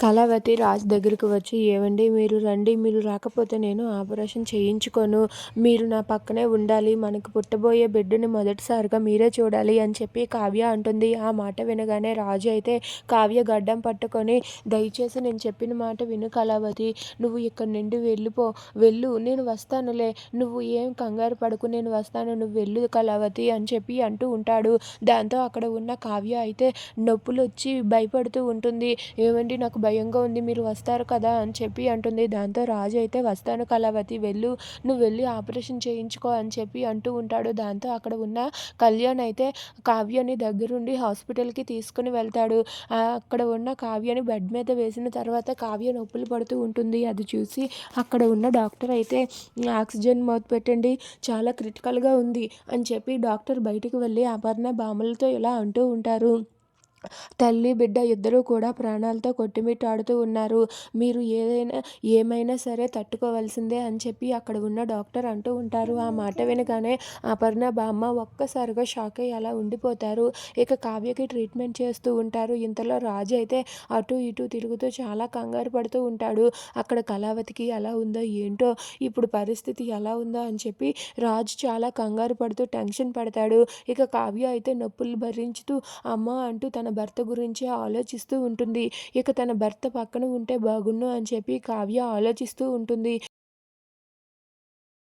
కళావతి రాజు దగ్గరికి వచ్చి ఏవండి మీరు రండి మీరు రాకపోతే నేను ఆపరేషన్ చేయించుకోను. మీరు నా పక్కనే ఉండాలి. మనకు పుట్టబోయే బిడ్డని మొదటిసారిగా మీరే చూడాలి అని చెప్పి కావ్య అంటుంది. ఆ మాట వినగానే రాజు అయితే కావ్య గడ్డం పట్టుకొని దయచేసి నేను చెప్పిన మాట విను కళావతి. నువ్వు ఇక్కడి నుండి వెళ్ళిపో. వెళ్ళు. నేను వస్తానులే. నువ్వు ఏం కంగారు పడుకు. నేను వస్తాను. నువ్వు వెళ్ళు కళావతి అని చెప్పి అంటూ ఉంటాడు. దాంతో అక్కడ ఉన్న కావ్య అయితే నొప్పులు వచ్చి భయపడుతూ ఉంటుంది. ఏమండి నాకు భయంగా ఉంది మీరు వస్తారు కదా అని చెప్పి అంటుంది. దాంతో రాజు అయితే వస్తాను కళావతి వెళ్ళు. నువ్వు వెళ్ళి ఆపరేషన్ చేయించుకో అని చెప్పి అంటూ ఉంటాడు. దాంతో అక్కడ ఉన్న కళ్యాణ్ అయితే కావ్యని దగ్గరుండి హాస్పిటల్కి తీసుకుని వెళ్తాడు. అక్కడ ఉన్న కావ్యని బెడ్ మీద వేసిన తర్వాత కావ్య నొప్పులు పడుతూ ఉంటుంది. అది చూసి అక్కడ ఉన్న డాక్టర్ అయితే ఆక్సిజన్ మౌత్ పెట్టండి చాలా క్రిటికల్గా ఉంది అని చెప్పి డాక్టర్ బయటికి వెళ్ళి అపర్ణ బామలతో ఇలా అంటూ ఉంటారు. తల్లి బిడ్డ ఇద్దరూ కూడా ప్రాణాలతో కొట్టుమిట్టాడుతూ ఉన్నారు. మీరు ఏదైనా ఏమైనా సరే తట్టుకోవాల్సిందే అని చెప్పి అక్కడ ఉన్న డాక్టర్ అంటూ ఉంటారు. ఆ మాట వినగానే అపర్ణ బామ్మ ఒక్కసారిగా షాక్ అయ్యి అలా ఉండిపోతారు. ఇక కావ్యకి ట్రీట్మెంట్ చేస్తూ ఉంటారు. ఇంతలో రాజు అయితే అటు ఇటు తిరుగుతూ చాలా కంగారు పడుతూ ఉంటాడు. అక్కడ కళావతికి ఎలా ఉందో ఏంటో ఇప్పుడు పరిస్థితి ఎలా ఉందో అని చెప్పి రాజు చాలా కంగారు పడుతూ టెన్షన్ పడతాడు. ఇక కావ్య అయితే నొప్పులు భరించుతూ అమ్మ అంటూ తన భర్త గురించి ఆలోచిస్తూ ఉంటుంది. ఇక తన భర్త పక్కన ఉంటే బాగుండు అని చెప్పి కావ్య ఆలోచిస్తూ ఉంటుంది.